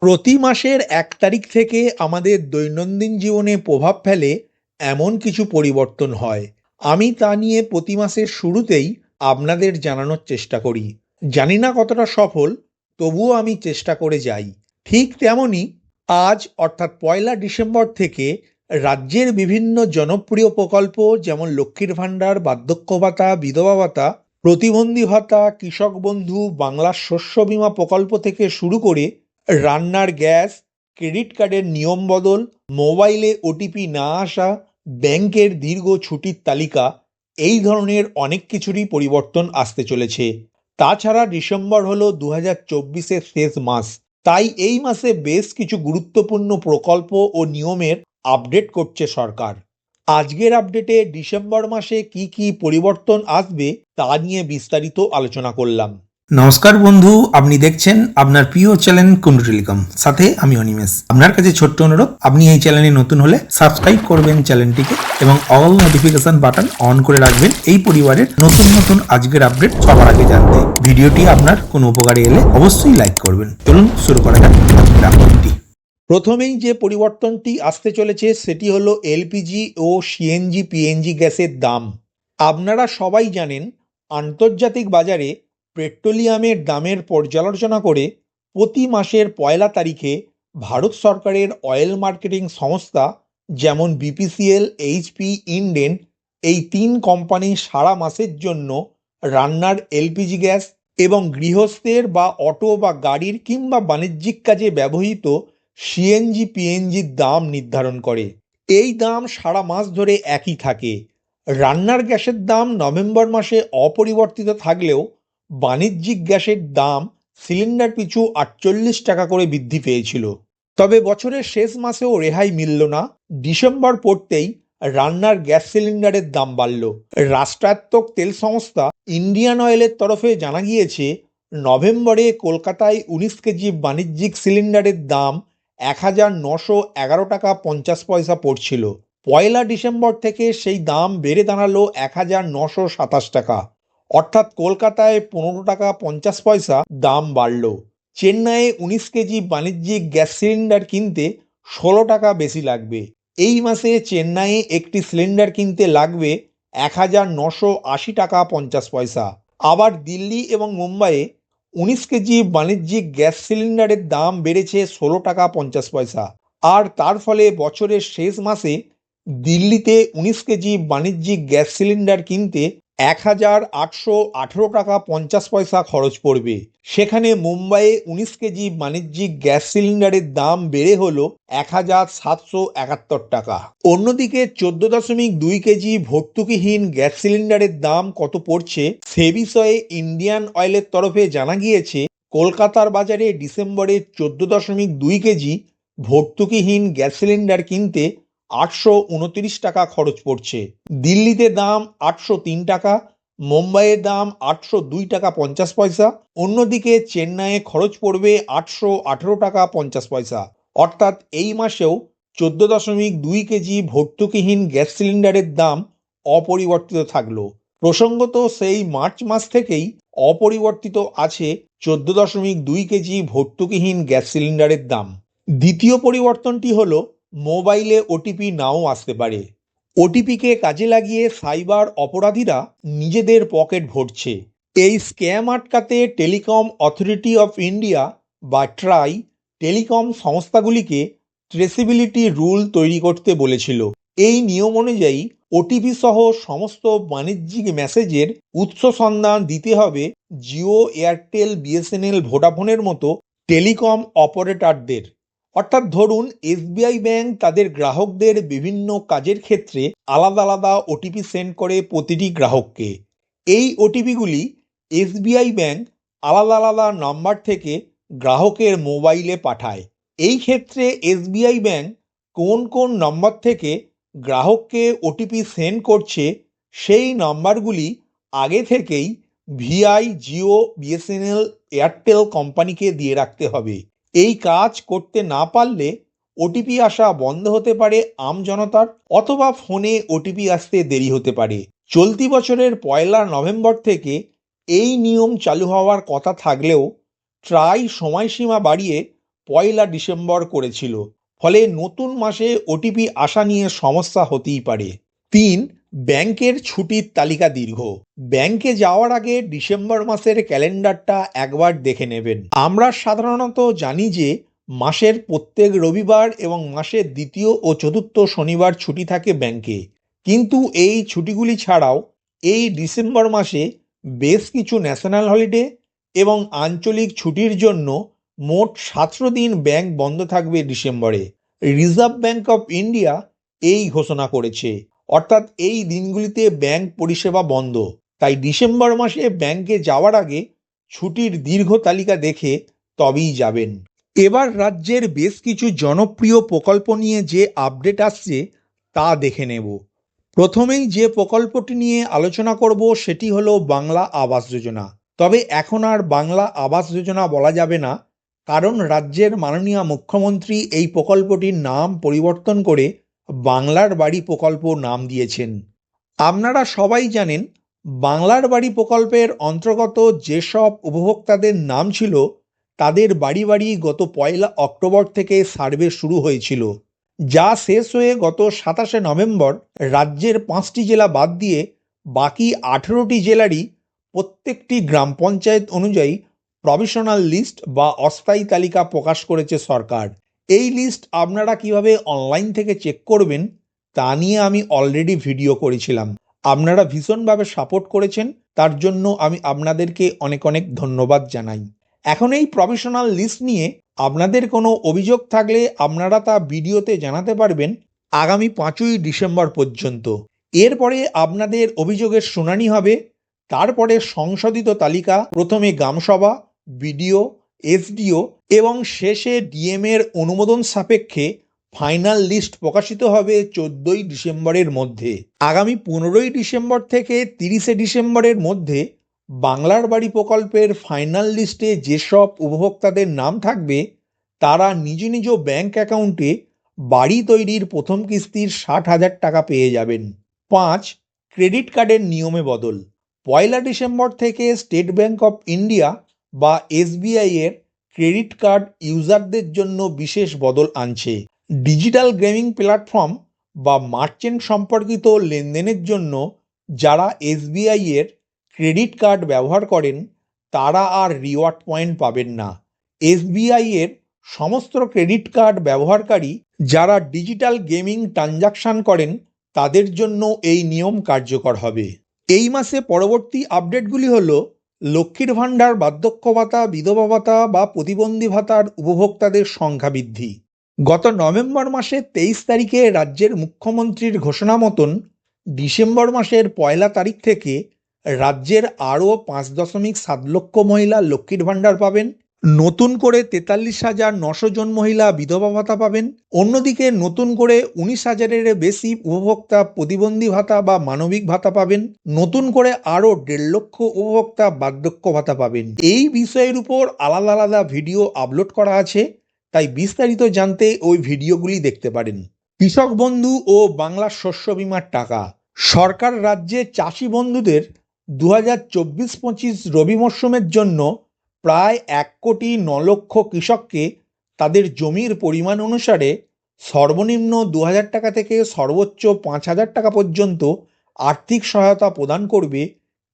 প্রতি মাসের এক তারিখ থেকে আমাদের দৈনন্দিন জীবনে প্রভাব ফেলে এমন কিছু পরিবর্তন হয়। আমি তা নিয়ে প্রতি মাসের শুরুতেই আপনাদের জানানোর চেষ্টা করি। জানি না কতটা সফল, তবুও আমি চেষ্টা করে যাই। ঠিক তেমনই আজ, অর্থাৎ পয়লা ডিসেম্বর থেকে রাজ্যের বিভিন্ন জনপ্রিয় প্রকল্প যেমন লক্ষ্মীর ভাণ্ডার, বার্ধক্য ভাতা, বিধবা ভাতা, প্রতিবন্ধী ভাতা, কৃষক বন্ধু, বাংলার শস্য বীমা প্রকল্প থেকে শুরু করে রান্নার গ্যাস, ক্রেডিট কার্ডের নিয়ম বদল, মোবাইলে ওটিপি না আসা, ব্যাংকের দীর্ঘ ছুটির তালিকা, এই ধরনের অনেক কিছুরই পরিবর্তন আসতে চলেছে। তাছাড়া ডিসেম্বর হল দু হাজার চব্বিশের শেষ মাস, তাই এই মাসে বেশ কিছু গুরুত্বপূর্ণ প্রকল্প ও নিয়মের আপডেট করছে সরকার। আজকের আপডেটে ডিসেম্বর মাসে কি কি পরিবর্তন আসবে তা নিয়ে বিস্তারিত আলোচনা করলাম। নমস্কার বন্ধু, আপনি দেখছেন আপনার প্রিয় চ্যানেল কুন্ডু টেলিকম সাথে আমি অনিমেষ। আপনার কাছে ছোট্ট অনুরোধ, আপনি এই চ্যানেলে নতুন হলে সাবস্ক্রাইব করবেন চ্যানেলটিকে এবং অল নোটিফিকেশন বাটন অন করে রাখবেন এই পরিবারের নতুন নতুন আজকের আপডেট সবার আগে জানতে। ভিডিওটি আপনার কোনো উপকারে এলে অবশ্যই লাইক করবেন। চলুন শুরু করা যাক প্রথমেই যে পরিবর্তনটি আসতে চলেছে সেটি হলো এলপিজি ও সিএনজি পিএনজি গ্যাসের দাম। আপনারা সবাই জানেন, আন্তর্জাতিক বাজারে পেট্রোলিয়ামের দামের পর্যালোচনা করে প্রতি মাসের পয়লা তারিখে ভারত সরকারের অয়েল মার্কেটিং সংস্থা যেমন বিপিসিএল এইচপি ইন্ডেন এই তিন কোম্পানি সারা মাসের জন্য রান্নার এলপিজি গ্যাস এবং গৃহস্থের বা অটো বা গাড়ির কিংবা বাণিজ্যিক কাজে ব্যবহৃত সিএনজি পিএনজির দাম নির্ধারণ করে। এই দাম সারা মাস ধরে একই থাকে। রান্নার গ্যাসের দাম নভেম্বর মাসে অপরিবর্তিত থাকলেও বাণিজ্যিক গ্যাসের দাম সিলিন্ডার পিছু আটচল্লিশ টাকা করে বৃদ্ধি পেয়েছিল। তবে বছরের শেষ মাসেও রেহাই মিলল না। ডিসেম্বর পড়তেই রান্নার গ্যাস সিলিন্ডারের দাম বাড়ল। রাষ্ট্রায়ত্তক তেল সংস্থা ইন্ডিয়ান অয়েলের তরফে জানা গিয়েছে, নভেম্বরে কলকাতায় উনিশ কেজি বাণিজ্যিক সিলিন্ডারের দাম এক হাজার নশো এগারো টাকা পঞ্চাশ পয়সা পড়ছিল। পয়লা ডিসেম্বর থেকে সেই দাম বেড়ে দাঁড়াল এক হাজার নশো সাতাশ টাকা। অর্থাৎ কলকাতায় পনেরো টাকা পঞ্চাশ পয়সা দাম বাড়ল। চেন্নাইয়ে উনিশ কেজি বাণিজ্যিক গ্যাস সিলিন্ডার কিনতে ষোলো টাকা বেশি লাগবে। এই মাসে চেন্নাইয়ে একটি সিলিন্ডার কিনতে লাগবে এক হাজার নশো আশি টাকা পঞ্চাশ পয়সা। আবার দিল্লি এবং মুম্বাইয়ে উনিশ কেজি বাণিজ্যিক গ্যাস সিলিন্ডারের দাম বেড়েছে ষোলো টাকা পঞ্চাশ পয়সা। আর তার ফলে বছরের শেষ মাসে দিল্লিতে উনিশ কেজি বাণিজ্যিক গ্যাস সিলিন্ডার কিনতে এক হাজার আটশো আঠেরো টাকা পঞ্চাশ পয়সা খরচ পড়বে। সেখানে মুম্বাইয়ে উনিশ কেজি বাণিজ্যিক গ্যাস সিলিন্ডারের দাম বেড়ে হলো এক হাজার সাতশো একাত্তর টাকা। অন্যদিকে চোদ্দ দশমিক দুই কেজি ভর্তুকিহীন গ্যাস সিলিন্ডারের দাম কত পড়ছে, সে বিষয়ে ইন্ডিয়ান অয়েলের তরফে জানা গিয়েছে, কলকাতার বাজারে ডিসেম্বরে চোদ্দ দশমিক দুই কেজি ভর্তুকিহীন গ্যাস সিলিন্ডার কিনতে আটশো উনত্রিশ টাকা খরচ পড়ছে। দিল্লিতে দাম আটশো তিন টাকা মুম্বাইয়ের দাম আটশো দুই টাকা পঞ্চাশ পয়সা, অন্যদিকে চেন্নাইয়ে খরচ পড়বে আটশো আঠেরো টাকা পঞ্চাশ পয়সা। অর্থাৎ এই মাসেও চোদ্দ দশমিক দুই কেজি ভর্তুকিহীন গ্যাস সিলিন্ডারের দাম অপরিবর্তিত থাকল। প্রসঙ্গত সেই মার্চ মাস থেকেই অপরিবর্তিত আছে চোদ্দ দশমিক দুই কেজি ভর্তুকিহীন গ্যাস সিলিন্ডারের দাম। দ্বিতীয় পরিবর্তনটি হলো মোবাইলে ওটিপি নাও আসতে পারে। ওটিপিকে কাজে লাগিয়ে সাইবার অপরাধীরা নিজেদের পকেট ভরছে। এই স্ক্যাম আটকাতে টেলিকম অথরিটি অফ ইন্ডিয়া বা ট্রাই টেলিকম সংস্থাগুলিকে ট্রেসিবিলিটি রুল তৈরি করতে বলেছিল। এই নিয়ম অনুযায়ী ওটিপি সহ সমস্ত বাণিজ্যিক মেসেজের উৎস সন্ধান দিতে হবে জিও, এয়ারটেল, বিএসএনএল, ভোডাফোনের মতো টেলিকম অপারেটরদের। অর্থাৎ ধরুন, এসবিআই ব্যাংক তাদের গ্রাহকদের বিভিন্ন কাজের ক্ষেত্রে আলাদা আলাদা ওটিপি সেন্ড করে প্রতিটি গ্রাহককে। এই ওটিপিগুলি এসবিআই ব্যাংক আলাদা আলাদা নাম্বার থেকে গ্রাহকের মোবাইলে পাঠায়। এই ক্ষেত্রে এসবিআই ব্যাংক কোন কোন নম্বর থেকে গ্রাহককে ওটিপি সেন্ড করছে, সেই নাম্বারগুলি আগে থেকেই ভিআই, জিও, বিএসএনএল, এয়ারটেল কোম্পানিকে দিয়ে রাখতে হবে। এই কাজ করতে না পারলে ওটিপি আসা বন্ধ হতে পারে আম জনতার, অথবা ফোনে ওটিপি আসতে দেরি হতে পারে। চলতি বছরের পয়লা নভেম্বর থেকে এই নিয়ম চালু হওয়ার কথা থাকলেও ট্রাই সময়সীমা বাড়িয়ে পয়লা ডিসেম্বর করেছিল। ফলে নতুন মাসে ওটিপি আসা নিয়ে সমস্যা হতেই পারে। তিন ব্যাংকের ছুটির তালিকা দীর্ঘ। ব্যাংকে যাওয়ার আগে ডিসেম্বর মাসের ক্যালেন্ডারটা একবার দেখে নেবেন। আমরা সাধারণত জানি যে মাসের প্রত্যেক রবিবার এবং মাসের দ্বিতীয় ও চতুর্থ শনিবার ছুটি থাকে ব্যাংকে। কিন্তু এই ছুটিগুলি ছাড়াও এই ডিসেম্বর মাসে বেশ কিছু ন্যাশনাল হলিডে এবং আঞ্চলিক ছুটির জন্য মোট সতেরো দিন ব্যাংক বন্ধ থাকবে ডিসেম্বরে। রিজার্ভ ব্যাংক অফ ইন্ডিয়া এই ঘোষণা করেছে। অর্থাৎ এই দিনগুলিতে ব্যাংক পরিষেবা বন্ধ। তাই ডিসেম্বর মাসে ব্যাংকে যাওয়ার আগে ছুটির দীর্ঘ তালিকা দেখে তবেই যাবেন। এবার রাজ্যের বেশ কিছু জনপ্রিয় প্রকল্প নিয়ে যে আপডেট আসছে তা দেখে নেব। প্রথমেই যে প্রকল্পটি নিয়ে আলোচনা করব সেটি হলো বাংলা আবাস যোজনা। তবে এখন আর বাংলা আবাস যোজনা বলা যাবে না, কারণ রাজ্যের মাননীয় মুখ্যমন্ত্রী এই প্রকল্পটির নাম পরিবর্তন করে বাংলার বাড়ি প্রকল্প নাম দিয়েছেন। আপনারা সবাই জানেন, বাংলার বাড়ি প্রকল্পের অন্তর্গত যেসব উপভোক্তাদের নাম ছিল, তাদের বাড়ি বাড়ি গত পয়লা অক্টোবর থেকে সার্ভে শুরু হয়েছিল। যা শেষ হয়ে গত সাতাশে নভেম্বর রাজ্যের পাঁচটি জেলা বাদ দিয়ে বাকি আঠেরোটি জেলারই প্রত্যেকটি গ্রাম পঞ্চায়েত অনুযায়ী প্রভিশনাল লিস্ট বা অস্থায়ী তালিকা প্রকাশ করেছে সরকার। এই লিস্ট আপনারা কীভাবে অনলাইন থেকে চেক করবেন, তা নিয়ে আমি অলরেডি ভিডিও করেছিলাম। আপনারা ভীষণভাবে সাপোর্ট করেছেন, তার জন্য আমি আপনাদেরকে অনেক অনেক ধন্যবাদ জানাই। এখন এই প্রফেশনাল লিস্ট নিয়ে আপনাদের কোনো অভিযোগ থাকলে আপনারা তা ভিডিওতে জানাতে পারবেন আগামী পাঁচই ডিসেম্বর পর্যন্ত। এরপরে আপনাদের অভিযোগের শুনানি হবে, তারপরে সংশোধিত তালিকা, প্রথমে গ্রামসভা বিডিও এসডিও এবং শেষে ডিএম এর অনুমোদন সাপেক্ষে ফাইনাল লিস্ট প্রকাশিত হবে চোদ্দই ডিসেম্বরের মধ্যে। আগামী পনেরোই ডিসেম্বর থেকে তিরিশে ডিসেম্বরের মধ্যে বাংলার বাড়ি প্রকল্পের ফাইনাল লিস্টে যেসব উপভোক্তাদের নাম থাকবে, তারা নিজ নিজ ব্যাংক অ্যাকাউন্টে বাড়ি তৈরির প্রথম কিস্তির ষাট হাজার টাকা পেয়ে যাবেন। পাঁচ, ক্রেডিট কার্ডের নিয়মে বদল। পয়লা ডিসেম্বর থেকে স্টেট ব্যাংক অফ ইন্ডিয়া বা এসবিআই এর ক্রেডিট কার্ড ইউজারদের জন্য বিশেষ বদল আনছে। ডিজিটাল গেমিং প্ল্যাটফর্ম বা মার্চেন্ট সম্পর্কিত লেনদেনের জন্য যারা এসবিআই এর ক্রেডিট কার্ড ব্যবহার করেন, তারা আর রিওয়ার্ড পয়েন্ট পাবেন না। এসবিআই এর সমস্ত ক্রেডিট কার্ড ব্যবহারকারী যারা ডিজিটাল গেমিং ট্রানজাকশন করেন, তাদের জন্য এই নিয়ম কার্যকর হবে। এই মাসে পরবর্তী আপডেটগুলি হলো লক্ষ্মীর ভাণ্ডার বার্ধক্য ভাতা বিধবা ভাতা বা প্রতিবন্ধী ভাতার উপভোক্তাদের সংখ্যা বৃদ্ধি। গত নভেম্বর মাসের তেইশ তারিখে রাজ্যের মুখ্যমন্ত্রীর ঘোষণা মতন ডিসেম্বর মাসের পয়লা তারিখ থেকে রাজ্যের আরও পাঁচ দশমিক সাত লক্ষ মহিলা লক্ষ্মীর ভাণ্ডার পাবেন। নতুন করে তেতাল্লিশ হাজার নশো জন মহিলা বিধবা ভাতা পাবেন। অন্যদিকে নতুন করে উনিশ হাজারের বেশি উপভোক্তা প্রতিবন্ধী ভাতা বা মানবিক ভাতা পাবেন। নতুন করে আরও দেড় লক্ষ উপভোক্তা বার্ধক্য ভাতা পাবেন। এই বিষয়ের উপর আলাদা আলাদা ভিডিও আপলোড করা আছে, তাই বিস্তারিত জানতে ওই ভিডিওগুলি দেখতে পারেন। কৃষক বন্ধু ও বাংলার শস্য বিমার টাকা। সরকার রাজ্যে চাষি বন্ধুদের দু হাজার চব্বিশ পঁচিশ রবি মরশুমের জন্য প্রায় এক কোটি ন লক্ষ কৃষককে তাদের জমির পরিমাণ অনুসারে সর্বনিম্ন দু হাজার টাকা থেকে সর্বোচ্চ পাঁচ হাজার টাকা পর্যন্ত আর্থিক সহায়তা প্রদান করবে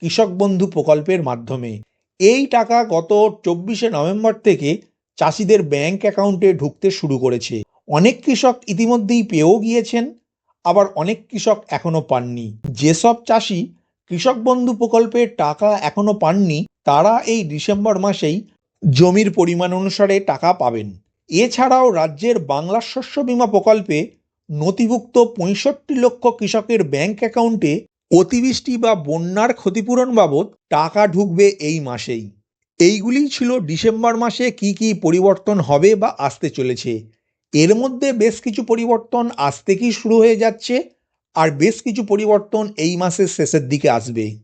কৃষক বন্ধু প্রকল্পের মাধ্যমে। এই টাকা গত চব্বিশে নভেম্বর থেকে চাষিদের ব্যাংক অ্যাকাউন্টে ঢুকতে শুরু করেছে। অনেক কৃষক ইতিমধ্যেই পেয়েও গিয়েছেন, আবার অনেক কৃষক এখনও পাননি। যেসব চাষি কৃষক বন্ধু প্রকল্পের টাকা এখনও পাননি তারা এই ডিসেম্বর মাসেই জমির পরিমাণ অনুসারে টাকা পাবেন। এছাড়াও রাজ্যের বাংলা শস্য বীমা প্রকল্পে নথিভুক্ত পঁয়ষট্টি লক্ষ কৃষকের ব্যাংক অ্যাকাউন্টে অতিবৃষ্টি বা বন্যার ক্ষতিপূরণ বাবদ টাকা ঢুকবে এই মাসেই। এইগুলিই ছিল ডিসেম্বর মাসে কি কি পরিবর্তন হবে বা আসতে চলেছে। এর মধ্যে বেশ কিছু পরিবর্তন আজ থেকেই শুরু হয়ে যাচ্ছে, আর বেশ কিছু পরিবর্তন এই মাসের শেষের দিকে আসবে।